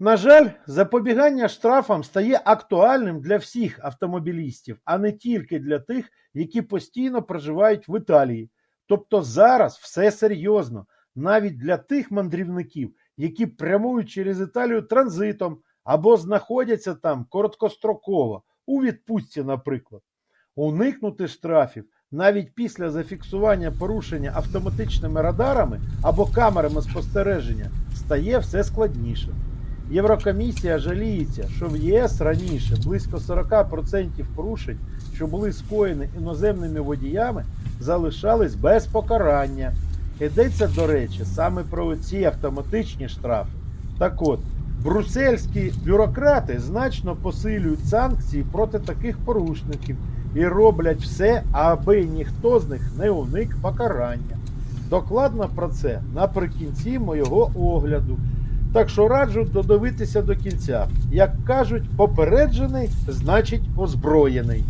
На жаль, запобігання штрафам стає актуальним для всіх автомобілістів, а не тільки для тих, які постійно проживають в Італії. Тобто зараз все серйозно, навіть для тих мандрівників, які прямують через Італію транзитом або знаходяться там короткостроково, у відпустці, наприклад. Уникнути штрафів навіть після зафіксування порушення автоматичними радарами або камерами спостереження стає все складніше. Єврокомісія жаліється, що в ЄС раніше близько 40% порушень, що були скоєні іноземними водіями, залишались без покарання. Йдеться, до речі, саме про ці автоматичні штрафи. Так от, брусельські бюрократи значно посилюють санкції проти таких порушників і роблять все, аби ніхто з них не уник покарання. Докладно про це наприкінці моєго огляду. Так що раджу додивитися до кінця. Як кажуть, попереджений значить озброєний.